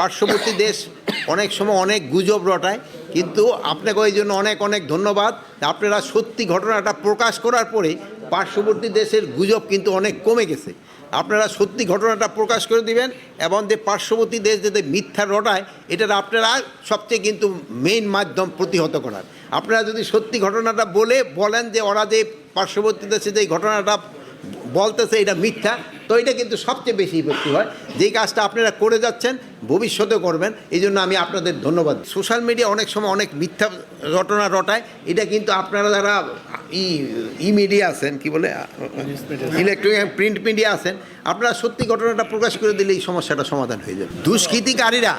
পার্শ্ববর্তী দেশ অনেক সময় অনেক গুজব রটায়, কিন্তু আপনাকে ওই জন্য অনেক অনেক ধন্যবাদ। আপনারা সত্যি ঘটনাটা প্রকাশ করার পরে পার্শ্ববর্তী দেশের গুজব কিন্তু অনেক কমে গেছে। আপনারা সত্যি ঘটনাটা প্রকাশ করে দিবেন এবং যে পার্শ্ববর্তী দেশ যাতে মিথ্যা রটায়, এটার আপনারা সবচেয়ে কিন্তু মেইন মাধ্যম প্রতিহত করার। আপনারা যদি সত্যি ঘটনাটা বলে বলেন যে ওরা যে পার্শ্ববর্তী দেশে যে ঘটনাটা বলতেছে, এটা মিথ্যা তো এটা কিন্তু সবচেয়ে বেশি ইফেক্টিভ হয়। যেই কাজটা আপনারা করে যাচ্ছেন ভবিষ্যতে করবেন, এই জন্য আমি আপনাদের ধন্যবাদ। সোশ্যাল মিডিয়া অনেক সময় অনেক মিথ্যা ঘটনা রটায়, এটা কিন্তু আপনারা যারা ই ই মিডিয়া আছেন, কি বলে, ইলেকট্রনিক প্রিন্ট মিডিয়া আছেন, আপনারা সত্যি ঘটনাটা প্রকাশ করে দিলে এই সমস্যাটা সমাধান হয়ে যাবে। দুষ্কৃতিকারীরা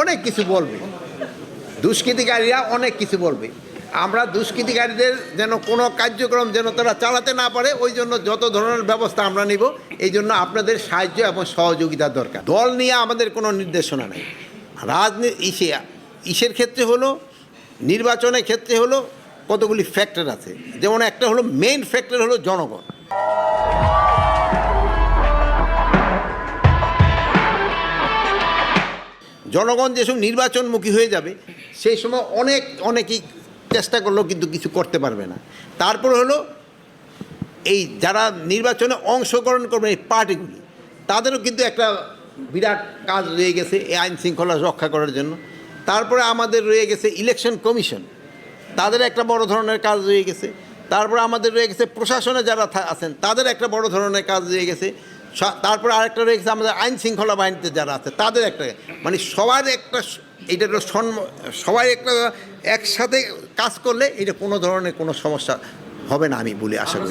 অনেক কিছু বলবে। দুষ্কৃতিকারীরা অনেক কিছু বলবে। আমরা দুষ্কৃতিকারীদের যেন কোনো কার্যক্রম যেন তারা চালাতে না পারে, ওই জন্য যত ধরনের ব্যবস্থা আমরা নিব, এই জন্য আপনাদের সাহায্য এবং সহযোগিতা দরকার। দল নিয়ে আমাদের কোনো নির্দেশনা নেই। রাজনীতি ইসে, ইসের ক্ষেত্রে হলো, নির্বাচনের ক্ষেত্রে হলো কতগুলি ফ্যাক্টর আছে। যেমন একটা হলো মেইন ফ্যাক্টর হলো জনগণ। জনগণ যেসব নির্বাচনমুখী হয়ে যাবে, সেই সময় অনেক, অনেকেই চেষ্টা করলেও কিন্তু কিছু করতে পারবে না। তারপর হলো, এই যারা নির্বাচনে অংশগ্রহণ করবে এই পার্টিগুলি, তাদেরও কিন্তু একটা বিরাট কাজ রয়ে গেছে এই আইন শৃঙ্খলা রক্ষা করার জন্য। তারপরে আমাদের রয়ে গেছে ইলেকশন কমিশন তাদের একটা বড় ধরনের কাজ রয়ে গেছে। তারপরে আমাদের রয়ে গেছে প্রশাসনে যারা আছেন, তাদের একটা বড় ধরনের কাজ রয়ে গেছে। তারপরে আরেকটা রয়ে গেছে আমাদের আইন শৃঙ্খলা বাহিনীতে যারা আছে, তাদের একটা মানে সবার একটা এইটা হলো সবাই একটা একসাথে কাজ করলে এটা কোনো ধরনের কোনো সমস্যা হবে না আমি বলে আশা করি।